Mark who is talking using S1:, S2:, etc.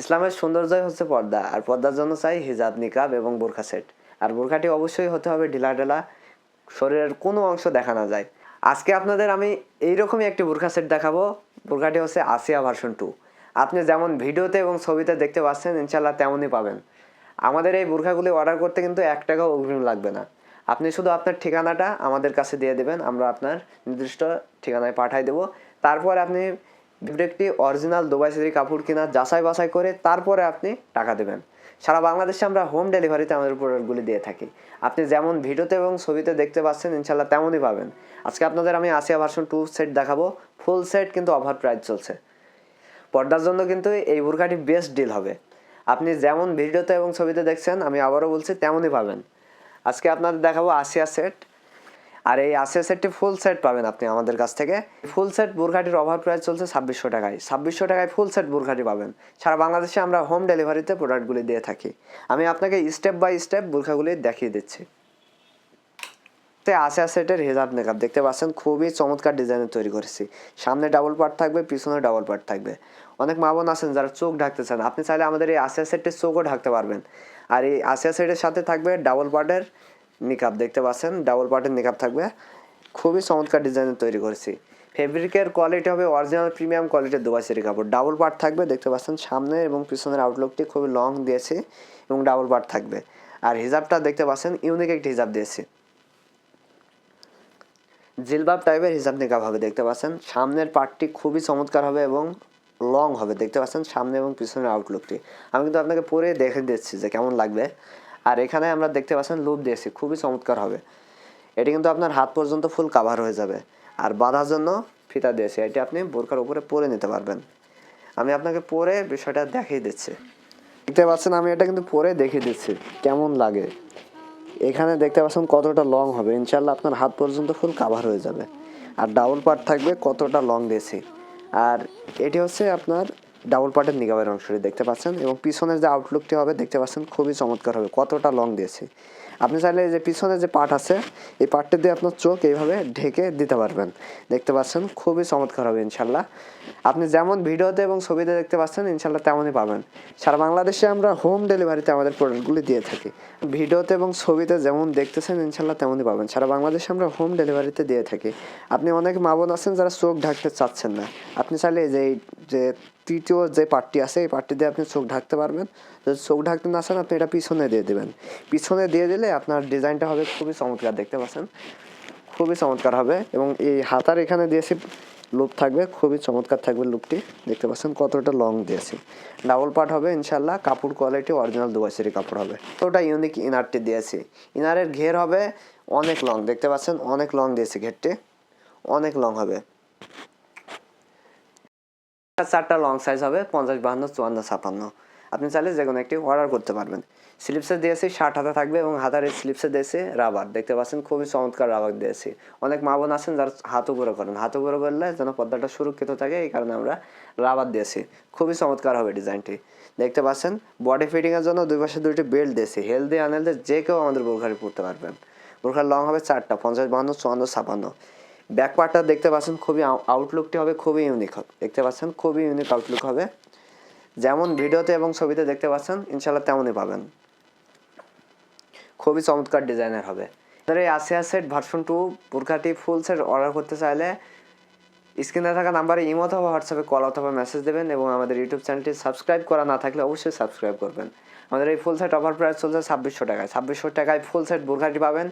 S1: ইসলামের সৌন্দর্যই হচ্ছে পর্দা, আর পর্দার জন্য চাই হিজাব, নিকাব এবং বোরখা সেট। আর বোরখাটি অবশ্যই হতে হবে ঢিলা ঢেলা, শরীরের কোনো অংশ দেখা না যায়। আজকে আপনাদের আমি এইরকমই একটি বোরখা সেট দেখাবো। বোরখাটি হচ্ছে আসিয়া ভার্সন টু আপনি যেমন ভিডিওতে এবং ছবিতে দেখতে পাচ্ছেন ইনশাল্লাহ তেমনই পাবেন। আমাদের এই বোরখাগুলি অর্ডার করতে কিন্তু এক টাকাও অগ্রিম লাগবে না। আপনি শুধু আপনার ঠিকানাটা আমাদের কাছে দিয়ে দেবেন, আমরা আপনার নির্দিষ্ট ঠিকানায় পাঠিয়ে দেবো। তারপর আপনি একটি অরিজিনাল দুবাই সিরি কাপড় কিনা যাচাই বাছাই করে তারপরে আপনি টাকা দেবেন। সারা বাংলাদেশে আমরা হোম ডেলিভারিতে আমাদের প্রোডাক্টগুলি দিয়ে থাকি। আপনি যেমন ভিডিওতে এবং ছবিতে দেখতে পাচ্ছেন ইনশাল্লাহ তেমনই পাবেন। আজকে আপনাদের আমি আসিয়া ভার্সন টু সেট দেখাবো। ফুল সেট কিন্তু অফার প্রাইস চলছে। পর্দার জন্য কিন্তু এই বুরকাটি বেস্ট ডিল হবে। আপনি যেমন ভিডিওতে এবং ছবিতে দেখছেন, আমি আবারও বলছি, তেমনই পাবেন। আজকে আপনাদের দেখাবো আসিয়া সেট আর এই আসিয়া সেটটি ফুল সেট পাবেন আপনি আমাদের কাছ থেকে। ফুল সেট বুরখাটির অফার প্রাইস চলছে ছাব্বিশশো টাকায়। ছাব্বিশশো টাকায় ফুল সেট বুরখাটি পাবেন। সারা বাংলাদেশে আমরা হোম ডেলিভারিতে প্রোডাক্টগুলি দিয়ে থাকি। আমি আপনাকে স্টেপ বাই স্টেপ বুরখাগুলি দেখিয়ে দিচ্ছি। তে আসিয়া সেটের হেজাব মেকআপ দেখতে পাচ্ছেন, খুবই চমৎকার ডিজাইনের তৈরি করেছি। সামনে ডাবল পার্ট থাকবে, পিছনে ডাবল পার্ট থাকবে। অনেক মা বোন আছেন যারা চোখ ঢাকতে চান, আপনি চাইলে আমাদের এই আসিয়া সেটের চোখও ঢাকতে পারবেন। আর এই আসিয়া সেটের সাথে থাকবে ডাবল পার্টের নিকাপ দেখতে পাচ্ছেন ডাবল পার্টের নিকাপ থাকবে। খুবই চমৎকার ডিজাইনের তৈরি করেছি। ফেব্রিকের কোয়ালিটি হবে অরিজিনাল প্রিমিয়াম কোয়ালিটির দুবাই সেরি কাপড়। ডাবল পার্ট থাকবে, দেখতে পাচ্ছেন সামনে এবং পিছনের আউটলুকটি খুবই লং দিয়েছি এবং ডাবল পার্ট থাকবে। আর হিজাবটা দেখতে পাচ্ছেন ইউনিক একটি হিজাব দিয়েছি। জিলবাব টাইপের হিসাব নিকাব হবে, দেখতে পাচ্ছেন। সামনের পার্টটি খুবই চমৎকার হবে এবং লং হবে, দেখতে পাচ্ছেন সামনে এবং পিছনের আউটলুকটি আমি কিন্তু আপনাকে পরে দেখে দিচ্ছি যে কেমন লাগবে। আর এখানে আমরা দেখতে পাচ্ছেন লুপ দিয়েছি খুবই চমৎকার হবে। এটি কিন্তু আপনার হাত পর্যন্ত ফুল কাভার হয়ে যাবে। আর বাঁধার জন্য ফিতা দিয়েছি এটি আপনি বোরকার উপরে পরে নিতে পারবেন। আমি আপনাকে পরে বিষয়টা দেখিয়ে দিচ্ছি। দেখতে পাচ্ছেন, আমি এটা কিন্তু পরে দেখিয়ে দিচ্ছি, কেমন লাগে। এখানে দেখতে পাচ্ছেন কতটা লং হবে। ইনশাল্লাহ আপনার হাত পর্যন্ত ফুল কাভার হয়ে যাবে। আর ডাবল পার্ট থাকবে কতটা লং দিয়েছি। আর এটি হচ্ছে আপনার ডাবল পার্টের নিগাবের অংশটি দেখতে পাচ্ছেন এবং পিছনের যে আউটলুকটি হবে, দেখতে পাচ্ছেন খুবই চমৎকার হবে কতটা লং দিয়েছে। আপনি চাইলে এই যে পিছনে যে পার্ট আছে, এই পার্টটি দিয়ে আপনার চোখ এইভাবে ঢেকে দিতে পারবেন। দেখতে পাচ্ছেন খুবই চমৎকার হবে ইনশাল্লাহ। আপনি যেমন ভিডিওতে এবং ছবিতে দেখতে পাচ্ছেন, ইনশাল্লাহ তেমনই পাবেন। সারা বাংলাদেশে আমরা হোম ডেলিভারিতে আমাদের প্রোডাক্টগুলি দিয়ে থাকি। ভিডিওতে এবং ছবিতে যেমন দেখতেছেন, ইনশাল্লাহ তেমনই পাবেন। সারা বাংলাদেশে আমরা হোম ডেলিভারিতে দিয়ে থাকি। আপনি অনেক মা বোন আছেন যারা চোখ ঢাকতে চাচ্ছেন না। আপনি চাইলে যে, এই যে তৃতীয় যে পার্টটি আছে, এই পার্টটি দিয়ে আপনি চোখ ঢাকতে পারবেন। যদি চোখ ঢাকতে না চান, আপনি এটা পিছনে দিয়ে দেবেন। পিছনে দিয়ে দিলে আপনার ডিজাইনটা হবে খুবই চমৎকার, দেখতে পাচ্ছেন? খুবই চমৎকার হবে এবং এই হাতার এখানে দিয়েছি, লুপ থাকবে, খুবই চমৎকার থাকবে লুপটি, দেখতে পাচ্ছেন কতটা লং দিয়েছি। ডাবল পার্ট হবে ইনশাল্লাহ কাপড় কোয়ালিটি অরিজিনাল দুবাইসেরি কাপড় হবে। ওটা ইউনিক ইনারটি দিয়েছি। ইনারের ঘের হবে অনেক লং, দেখতে পাচ্ছেন? অনেক লং দিয়েছি ঘেরটি, অনেক লং হবে। চারটা লং সাইজ হবে, পঞ্চাশ, বাহান্ন, চুয়ান্ন, ছাপান্ন। আপনি চাইলে যে কোনো একটি অর্ডার করতে পারবেন। স্লিপসে দিয়েছি শার্ট হাতা থাকবে এবং হাতার স্লিপসে দিয়েছি রাবার দেখতে পাচ্ছেন, খুবই চমৎকার রাবার দিয়েছি। অনেক মা বোন আছেন যারা হাত উপরে করেন। হাত উপরে করলে যেন পর্দাটা সুরক্ষিত থাকে, এই কারণে আমরা রাবার দিয়েছি। খুবই চমৎকার হবে ডিজাইনটি। দেখতে পাচ্ছেন বডি ফিটিংয়ের জন্য দুই পাশে দুইটি বেল্ট দিয়েছি। হেলদি আনহেলদি যে কেউ আমাদের বোরখারি পরতে পারবেন। বোরখার লং হবে চারটা, পঞ্চাশ, বাহান্ন, চুয়ান্ন, ছাপান্ন। ব্যাক পার্টটা দেখতে পাচ্ছেন খুবই আউটলুকটি হবে খুবই ইউনিক হবে। দেখতে পাচ্ছেন খুবই ইউনিক আউটলুক হবে। যেমন ভিডিওতে এবং ছবিতে দেখতে পাচ্ছেন ইনশাল্লাহ তেমনই পাবেন। খুবই চমৎকার ডিজাইনের হবে। আপনার এই আসিয়া সেট ভার্সন টু বোরখাটি ফুল সেট অর্ডার করতে চাইলে স্ক্রিনে থাকা নাম্বারে ইমো অথবা হোয়াটসঅ্যাপে কল অথবা মেসেজ দেবেন এবং আমাদের ইউটিউব চ্যানেলটি সাবস্ক্রাইব করা না থাকলে অবশ্যই সাবস্ক্রাইব করবেন। আমাদের এই ফুল সেট অফার প্রাইস চলছে ছাব্বিশশো টাকায়। ছাব্বিশশো টাকায় ফুল সেট বোরখাটি পাবেন।